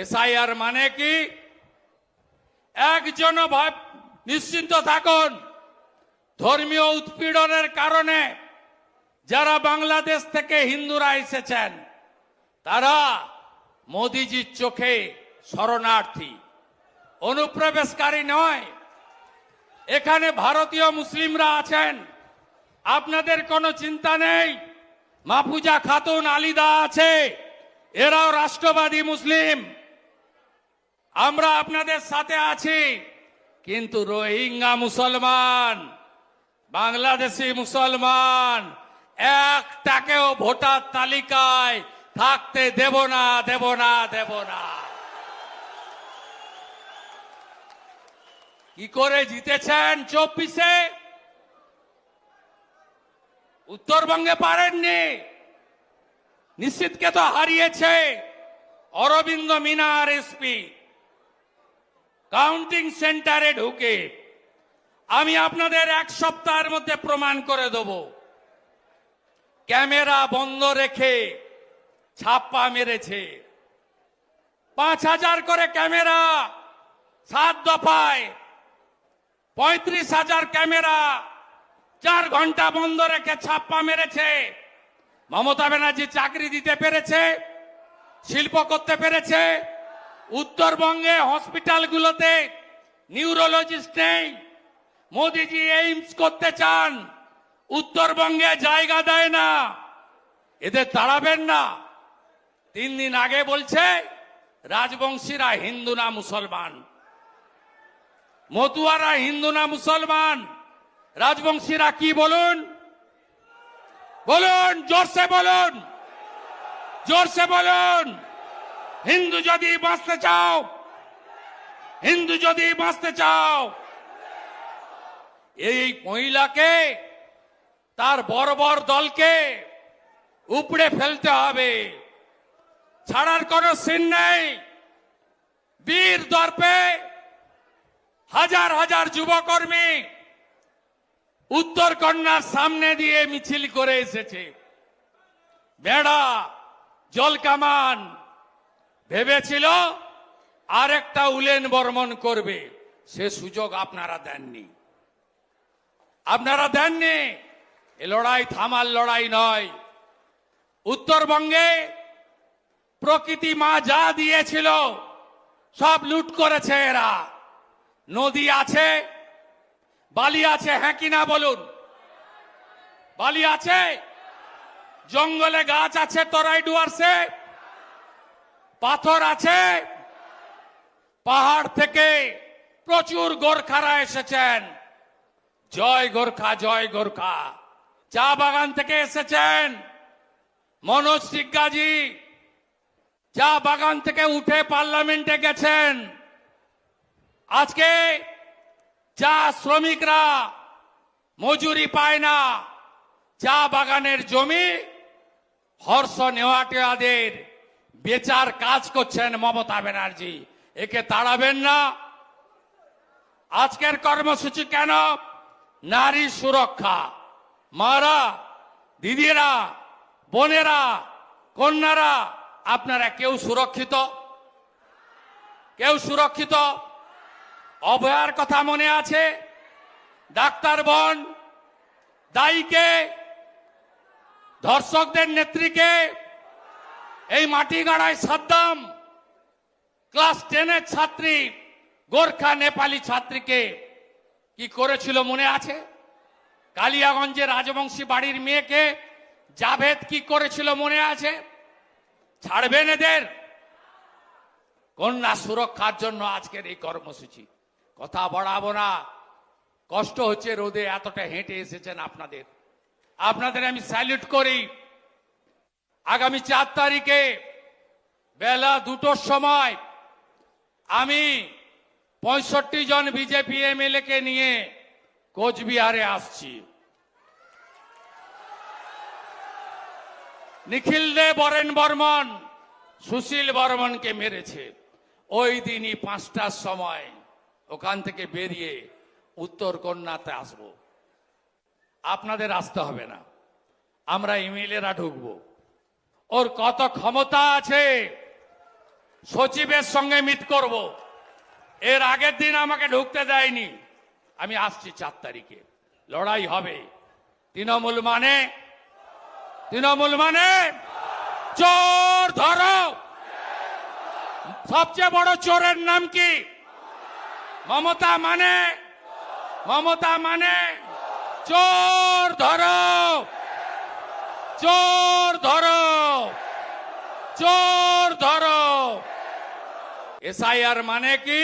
SIR মানে কি? একজন ভাব, নিশ্চিন্ত থাকুন। ধর্মীয় উৎপীড়নের কারণে যারা বাংলাদেশ থেকে হিন্দুরা এসেছেন, তারা মোদিজির চোখে শরণার্থী। অনুপ্রবেশকারী নয়। এখানে ভারতীয় মুসলিমরা আছেন। আপনাদের কোনো চিন্তা নেই? মাহফুজা খাতুন আলিদা আছে। এরাও রাষ্ট্রবাদী মুসলিম। আমরা আপনাদের সাথে আছি। কিন্তু রোহিঙ্গা মুসলমান, বাংলাদেশি মুসলমান, একটাকেও ভোটার তালিকায় থাকতে দেব না দেব না দেব না। কি করে জিতেছেন চব্বিশে? উত্তরবঙ্গে পারেননি। নিশ্চিতকে তো হারিয়েছে অরবিন্দ মিনার এসপি। কাউন্টিং সেন্টারে ঢুকে আমি আপনাদের এক সপ্তাহের মধ্যে প্রমাণ করে দেব। ক্যামেরা বন্ধ রেখে ছাপ্পা মেরেছে। পাঁচ হাজার করে ক্যামেরা সাত দফায়, পঁয়ত্রিশ হাজার ক্যামেরা চার ঘণ্টা বন্ধ রেখে ছাপ্পা মেরেছে। মমতা ব্যানার্জি চাকরি দিতে পেরেছে, শিল্প করতে পেরেছে উত্তরবঙ্গে হসপিটালগুলোতে নিউরোলজিস্ট নেই। মোদিজি এইমস করতে চান। উত্তরবঙ্গে জায়গা দেয় না। এদের তাড়াবেন না। তিন দিন আগে বলছে, রাজবংশীরা হিন্দু না মুসলমান। মতুয়ারা হিন্দু না মুসলমান। রাজবংশীরা কি বলুন? বলুন, জোরসে বলুন। জোরসে বলুন। হিন্দু যদি বাঁচতে চাও, হিন্দু যদি বাঁচতে চাও, এই মহিলাকে, তার বর্বর দলকে উপড়ে ফেলতে হবে। ছাড়ার কোনো সিন নেই। বীর দর্পে হাজার হাজার যুবকর্মী উত্তর কন্যার সামনে দিয়ে মিছিল করে এসেছে। বেড়া, জলকামান ভেবেছিল আরেকটা উলেন বর্মন করবে। সে সুযোগ আপনারা দেননি। আপনারা দেননি। এ লড়াই থামার লড়াই নয়। উত্তরবঙ্গে প্রকৃতি মা যা দিয়েছিল, সব লুট করেছে এরা। নদী আছে, বালি আছে হ্যাঁ কি না বলুন? বালি আছে, জঙ্গলে গাছ আছে, তরাই ডুয়ার্সে। পাথর আছে। পাহাড় থেকে প্রচুর গোর্খারা এসেছেন। জয় গোর্খা জয় গোর্খা। চা বাগান থেকে এসেছেন। মনোজ সিজ্ঞাজি চা বাগান থেকে উঠে পার্লামেন্টে গেছেন। আজকে চা শ্রমিকরা মজুরি পায় না। চা বাগানের জমি হর্ষ নেওয়াটিয়াদের বেচার কাজ করছেন মমতা ব্যানার্জি। একে তাড়াবেন না। আজকের কর্মসূচি কেন? নারী সুরক্ষা। মারা, দিদিরা, বোনেরা, কন্যারা, আপনারা কেউ সুরক্ষিত? কেউ সুরক্ষিত? অভয়ার কথা মনে আছে? ডাক্তার বোন, দায়ীকে, ধর্ষকদের নেত্রীকে এই মাটিগাড়ায় সাদ্দাম, ক্লাস টেনের ছাত্রী, গোর্খা নেপালি ছাত্রীকে কি করেছিল মনে আছে? কালিয়াগঞ্জে রাজবংশী বাড়ির মেয়েকে জাভেদ কি করেছিল মনে আছে? ছাড়বেন এদের? কন্যা সুরক্ষার জন্য আজকের এই কর্মসূচি। কথা বাড়াবো না। কষ্ট হচ্ছে রোদে, এতটা হেঁটে এসেছেন আপনাদের। আপনাদের আমি স্যালুট করি। আগামী চার তারিখে বেলা দুটোর সময় আমি পঁয়ষট্টি জন বিজেপি এমএলএ কে নিয়ে কোচবিহারে আসছি। নিখিল দে, বরেন বর্মন, সুশীল বর্মনকে মেরেছে। ওই দিনই পাঁচটার সময় ওখান থেকে বেরিয়ে উত্তর কন্যাতে আসব। আপনাদের আসতে হবে না। আমরা ইমেলেরা ঢুকবো। ওর কত ক্ষমতা আছে, সচিবের সঙ্গে মিট করব। এর আগের দিন আমাকে ঢুকতে দেয়নি। আমি আসছি চার তারিখে। লড়াই হবে। তৃণমূল মানে? তৃণমূল মানে? চোর ধরো! সবচেয়ে বড় চোরের নাম কি? মমতা মানে? মমতা মানে? চোর ধরো! চোর ধরো! চোর ধরো। এসআইআর মানে কি?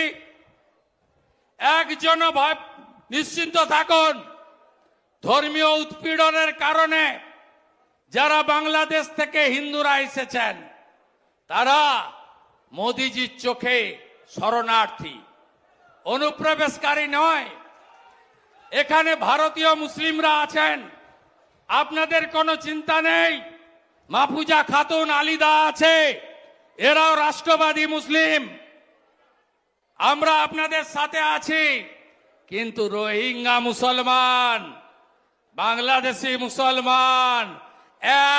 একজন ভাব নিশ্চিন্ত থাকুন। ধর্মীয় উৎপীড়নের কারণে যারা বাংলাদেশ থেকে হিন্দুরা এসেছেন, তারা মোদিজির চোখে শরণার্থী। অনুপ্রবেশকারী নয়। এখানে ভারতীয় মুসলিমরা আছেন। আপনাদের কোনো চিন্তা নেই? মাহফুজা খাতুন আলিদা আছে। এরাও রাষ্ট্রবাদী মুসলিম। আমরা আপনাদের সাথে আছি, কিন্তু রোহিঙ্গা মুসলমান, বাংলাদেশি মুসলমান,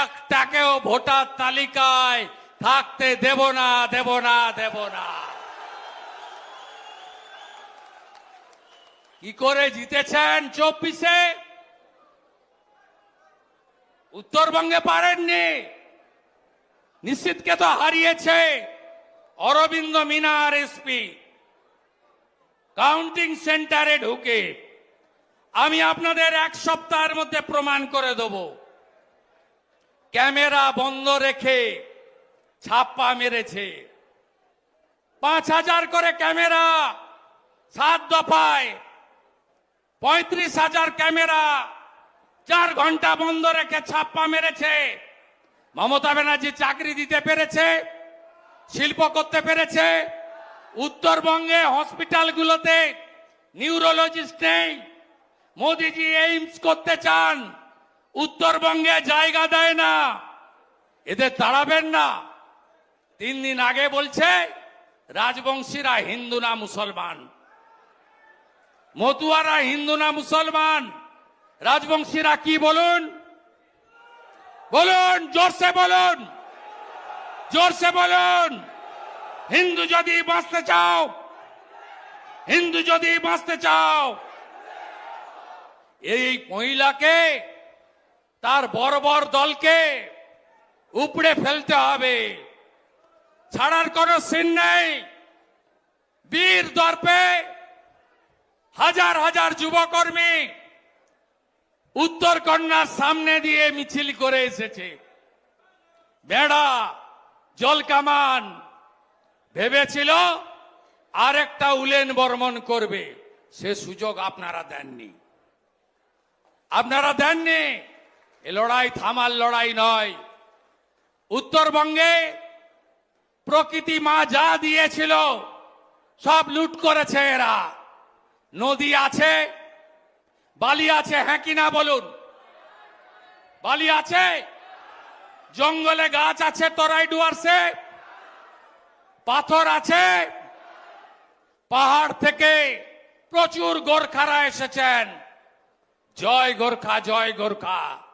একটাকেও ভোটার তালিকায় থাকতে দেব না দেব না দেব না। কি করে জিতেছেন চব্বিশে? উত্তরবঙ্গে পারেননি। নিশ্চিতকে তো হারিয়েছে অরবিন্দ মিনার এসপি। কাউন্টিং সেন্টারে ঢুকে আমি আপনাদের এক সপ্তাহের মধ্যে প্রমাণ করে দেব। ক্যামেরা বন্ধ রেখে ছাপ্পা মেরেছে। পাঁচ হাজার করে ক্যামেরা সাত দফায়, পঁয়ত্রিশ হাজার ক্যামেরা চার ঘণ্টা বন্ধ রেখে ছাপ্পা মেরেছে। মমতা ব্যানার্জি চাকরি দিতে পেরেছে, শিল্প করতে পেরেছে, উত্তরবঙ্গে হসপিটালগুলোতে নিউরোলজিস্ট নেই। মোদিজি এইমস করতে চান, উত্তরবঙ্গে জায়গা দেয় না, এদের তাড়াবেন না। তিন দিন আগে বলছে, রাজবংশীরা হিন্দু না মুসলমান। মতুয়ারা হিন্দু না মুসলমান। রাজবংশীরা কি বলুন? বলুন, জোরসে বলুন। জোরসে বলুন। হিন্দু যদি বাঁচতে চাও, হিন্দু যদি বাঁচতে চাও, এই মহিলাকে, তার বড় বড় দলকে উপড়ে ফেলতে হবে। ছাড়ার কোনো সিন নেই। বীর দর্পে হাজার হাজার যুবকর্মী উত্তর কন্যার সামনে দিয়ে মিছিল করে এসেছে। বেড়া জলকামান ভেবেছিল আর একটা উলেন বর্মন করবে। সে সুযোগ আপনারা দেননি। আপনারা দেননি? এ লড়াই থামার লড়াই নয়। উত্তরবঙ্গে প্রকৃতি মা যা দিয়েছিল, সব লুট করেছে এরা। নদী আছে বালি আছে হ্যাঁ কি না বলুন? বালি আছে? জঙ্গলে গাছ আছে, তরাই ডুয়ার্সে? পাথর আছে? পাহাড় থেকে প্রচুর গোর্খারা এসেছেন। জয় গোর্খা জয় গোর্খা।